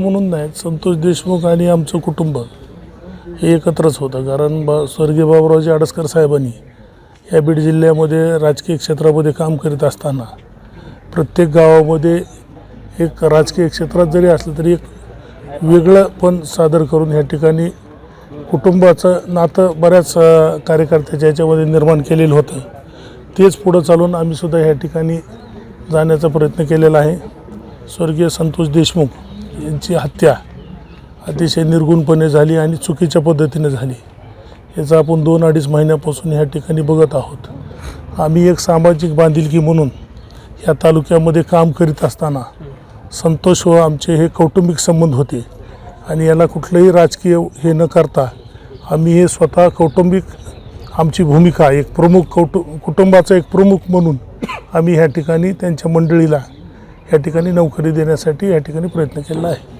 म्हणून नाही संतोष देशमुख आणि आमचं कुटुंब हे एकत्रच होतं. कारण बा स्वर्गीय बाबुरावजी आडसकर साहेबांनी या बीड जिल्ह्यामध्ये राजकीय क्षेत्रामध्ये काम करीत असताना प्रत्येक गावामध्ये एक राजकीय क्षेत्रात जरी असलं तरी एक वेगळं पण सादर करून ह्या ठिकाणी कुटुंबाचं नातं बऱ्याच कार्यकर्त्याच्या याच्यामध्ये निर्माण केलेलं होतं. तेच पुढं चालून आम्हीसुद्धा ह्या ठिकाणी जाण्याचा प्रयत्न केलेला आहे. स्वर्गीय संतोष देशमुख यांची हत्या अतिशय निर्गुणपणे झाली आणि चुकीच्या पद्धतीने झाली. याचं आपण दोन अडीच महिन्यापासून ह्या ठिकाणी बघत आहोत. आम्ही एक सामाजिक बांधिलकी म्हणून या तालुक्यामध्ये काम करीत असताना संतोष व आमचे हे कौटुंबिक संबंध होते आणि याला कुठलंही राजकीय हे न करता आम्ही हे स्वतः कौटुंबिक आमची भूमिका एक प्रमुख कौटु कुटुंबाचा एक प्रमुख म्हणून आम्ही ह्या ठिकाणी त्यांच्या मंडळीला या ठिकाणी नोकरी देण्यासाठी या ठिकाणी प्रयत्न केला आहे.